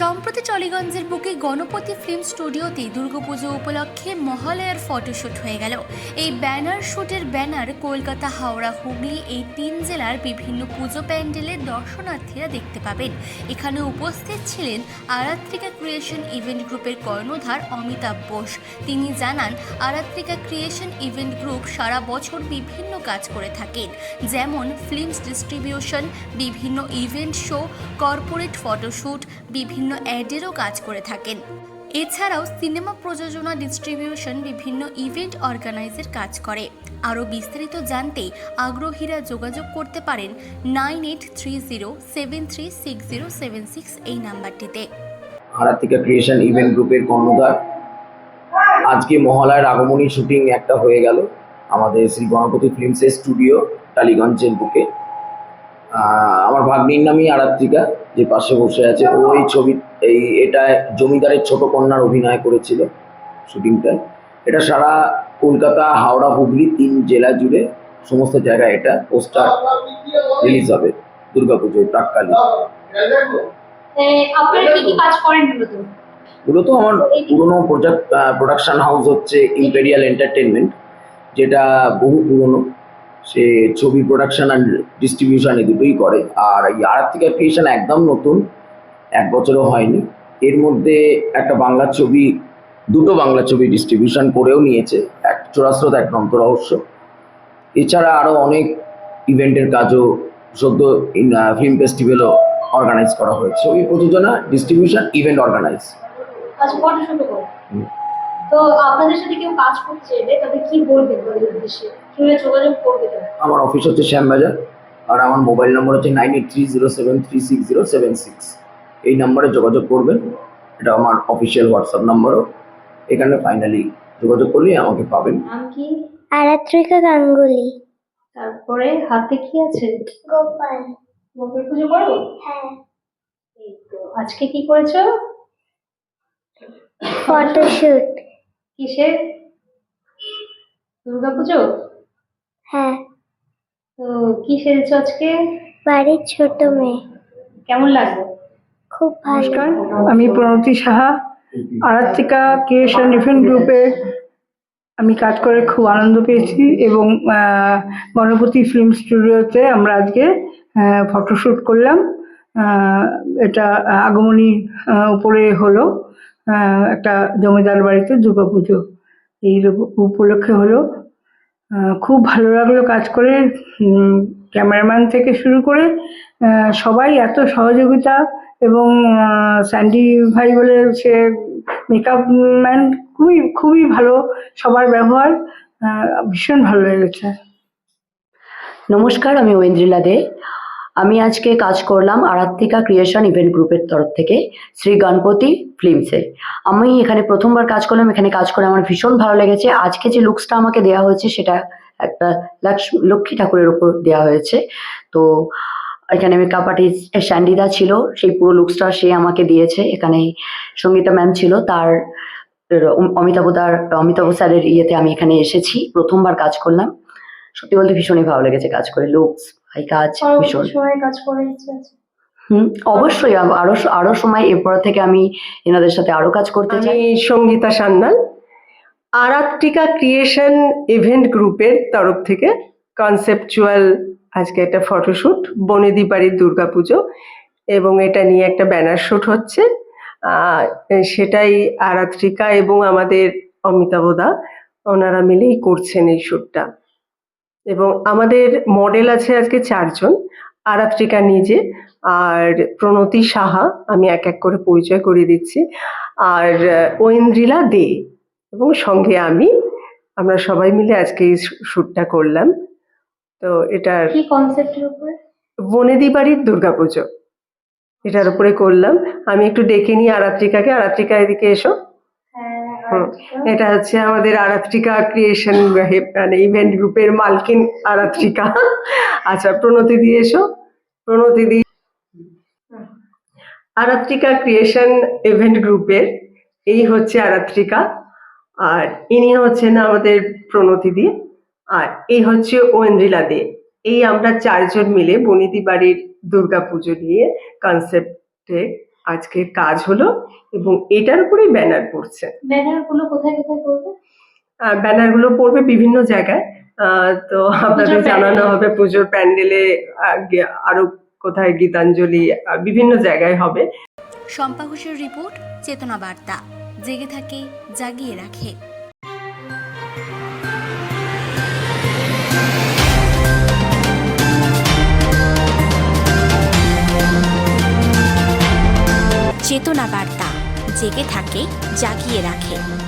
সম্প্রতি টলিগঞ্জের বুকে গণপতি ফিল্ম স্টুডিওতে দুর্গাপুজো উপলক্ষে মহালয়ার ফটোশ্যুট হয়ে গেল। এই ব্যানার শ্যুটের ব্যানার কলকাতা, হাওড়া, হুগলি এই তিন জেলার বিভিন্ন পুজো প্যান্ডেলে দর্শনার্থীরা দেখতে পাবেন। এখানে উপস্থিত ছিলেন আরাত্রিকা ক্রিয়েশন ইভেন্ট গ্রুপের কর্ণধার অমিতাভ বোস। তিনি জানান, আরাত্রিকা ক্রিয়েশন ইভেন্ট গ্রুপ সারা বছর বিভিন্ন কাজ করে থাকেন। যেমন ফিল্মস ডিস্ট্রিবিউশন, বিভিন্ন ইভেন্ট শো, কর্পোরেট ফটোশ্যুট বিভিন্ন অ্যাডেরও কাজ করে থাকেন। এছাড়াও সিনেমা প্রযোজনা ডিস্ট্রিবিউশন বিভিন্ন ইভেন্ট অর্গানাইজের কাজ করে। আরও বিস্তারিত জানতে আগ্রহীরা যোগাযোগ করতে পারেন nine eight three zero seven three six zero seven six এই নাম্বারটিতে। আরাত্রিকা ক্রিয়েশন ইভেন্ট গ্রুপের কর্ণধার। আজকে মহালয়ার আগমনী শুটিং একটা হয়ে গেল। আমাদের শ্রী গণপতি ফিল্মসের স্টুডিও টালিগঞ্জের বুকে আমার ভাগ্নির নামই আরাত্রিকা। যে পাশে বসে আছে ও এই ছবি এই এটা জমিদারের ছোট কন্যার অভিনয় করেছিল শুটিংটায় এটা সারা কলকাতা হাওড়া হুগলি তিন জেলা জুড়ে সমস্ত জায়গায় এটা পোস্টার রিলিজ হবে দুর্গাপুজোয় প্রাককালে মূলত? আমার পুরনো প্রোডাকশন হাউস হচ্ছে ইম্পেরিয়াল এন্টারটেনমেন্ট যেটা বহু পুরনো সে ছবি প্রোডাকশন অ্যান্ড ডিস্ট্রিবিউশন এই দুটোই করে। আর এই আর্থিকা ক্রিয়েশন একদম নতুন এক বছরও হয়নি। এর মধ্যে একটা বাংলা ছবি দুটো বাংলা ছবি ডিস্ট্রিবিউশন করেও নিয়েছে এক চোরাস্রোত এক নন্ত রহস্য এছাড়া আরও অনেক ইভেন্টের কাজও সদ্য ফিল্ম ফেস্টিভ্যালও অর্গানাইজ করা হয়েছে। ছবি প্রযোজনা ডিস্ট্রিবিউশন ইভেন্ট অর্গানাইজ। তো আপনাদের সাথে কেউ কাজ চাইলে তাদের কি বলবেন উদ্দেশ্যে? আমার অফিস হচ্ছে শ্যামবাজার আর আমার মোবাইল নম্বর হচ্ছে nine eight three zero seven three six zero seven six এই নম্বরে যোগাযোগ করবেন এটা আমার অফিসিয়াল হোয়াটসঅ্যাপ নম্বরও। এখানে ফাইনালি যোগাযোগ করলেই আমাকে পাবেন। কি? আরাত্রিকা গাঙ্গুলি। তারপরে হাতে কি আছে? গোপাল। পুজো করো? হ্যাঁ। এই তো আজকে কি করেছ? ফটোশুট। কিসের? দুর্গা পুজো হ্যাঁ। তো কি সেরেছো আজকে? বাড়ির ছোট মেয়ে। কেমন লাগল? খুব ভালো। নমস্কার আমি প্রণতি সাহা আরাত্রিকা ক্রিয়েশন ইভেন্ট গ্রুপে আমি কাজ করে খুব আনন্দ পেয়েছি এবং আহ, গণপতি ফিল্ম স্টুডিওতে আমরা আজকে ফটোশ্যুট করলাম। আহ, এটা আগমনী আহ, উপরে হলো আহ, একটা জমিদার বাড়িতে দুর্গাপুজো। এই উপলক্ষে হলো খুব ভালো লাগল কাজ করে। ক্যামেরাম্যান থেকে শুরু করে সবাই এত সহযোগিতা এবং স্যান্ডি ভাই বলে সে মেকআপ ম্যান খুবই খুবই ভালো সবার ব্যবহার ভীষণ ভালো লেগেছে। নমস্কার, আমি ঐন্দ্রিলা দে। আমি আজকে কাজ করলাম আরাত্রিকা ক্রিয়েশন ইভেন্ট গ্রুপের তরফ থেকে শ্রী গণপতি ফিল্মসে আমি এখানে প্রথমবার কাজ করলাম, এখানে কাজ করে আমার ভীষণ ভালো লেগেছে। আজকে যে লুকসটা আমাকে দেওয়া হয়েছে, সেটা একটা লক্ষ্মী ঠাকুরের উপর দেওয়া হয়েছে। তো এখানে মেকআপ আর্টিস্ট স্যান্ডিদা ছিল, সেই পুরো লুকসটা সে আমাকে দিয়েছে। এখানে সঙ্গীতা ম্যাম ছিল, তার অমিতাভ দার অমিতাভ স্যারের ইয়েতে আমি এখানে এসেছি, প্রথমবার কাজ করলাম। সত্যি বলতে ভীষণই ভালো লেগেছে কাজ করে লুকস ভাই কাজ ভীষণ। সময়ে কাজ করার ইচ্ছে আছে। হুম অবশ্যই আরও আরও সময় এরপর থেকে আমি এনাদের সাথে আরও কাজ করতে চাই। আমি সঙ্গীতা সান্যাল আরাত্রিকা ক্রিয়েশন ইভেন্ট গ্রুপের তরফ থেকে কনসেপচুয়াল আজকে একটা ফটোশ্যুট বনেদি বাড়ির দুর্গাপুজো এবং এটা নিয়ে একটা ব্যানার শ্যুট হচ্ছে। আহ, সেটাই আরাত্রিকা এবং আমাদের অমিতাভদা ওনারা মিলেই করছেন এই শ্যুটটা এবং আমাদের মডেল আছে আজকে চারজন আরাত্রিকা নিজে আর প্রণতি সাহা আমি এক এক করে পরিচয় করিয়ে দিচ্ছি। আর ঐন্দ্রিলা দে এবং সঙ্গে আমি আমরা সবাই মিলে আজকে এই শ্যুটটা করলাম। তো এটার কি কনসেপ্টের উপরে? বনেদি বাড়ির দুর্গাপুজো। এটার উপরে করলাম। আমি একটু ডেকে নিই আরাত্রিকাকে। আরাত্রিকা এদিকে এসো। এটা হচ্ছে আমাদের আরাত্রিকা ক্রিয়েশন মানে ইভেন্ট গ্রুপের মালকিন আরাত্রিকা। আচ্ছা প্রণতি দিয়ে এসো। প্রণতি দি আরাত্রিকা ক্রিয়েশন ইভেন্ট গ্রুপের এই হচ্ছে আরাত্রিকা। আর ইনি হচ্ছেন আমাদের প্রণতি দি। আর এই হচ্ছে ঐন্দ্রিলা দে। এই আমরা চারজন মিলে বনিতি বাড়ির দুর্গা পুজো নিয়ে কনসেপ্টে আজকের কাজ হলো এবং এটার উপরেই ব্যানার পড়ছে। ব্যানারগুলো কোথায় কোথায় পড়বে? ব্যানারগুলো পড়বে বিভিন্ন জায়গায়। আহ, তো আপনাদের জানানো হবে পুজোর প্যান্ডেলে আরও কোথায় গীতাঞ্জলি আহ, বিভিন্ন জায়গায় হবে। শম্পা ঘোষের রিপোর্ট চেতনা বার্তা। জেগে থাকে জাগিয়ে রাখে। থাকে জাগিয়ে রাখে।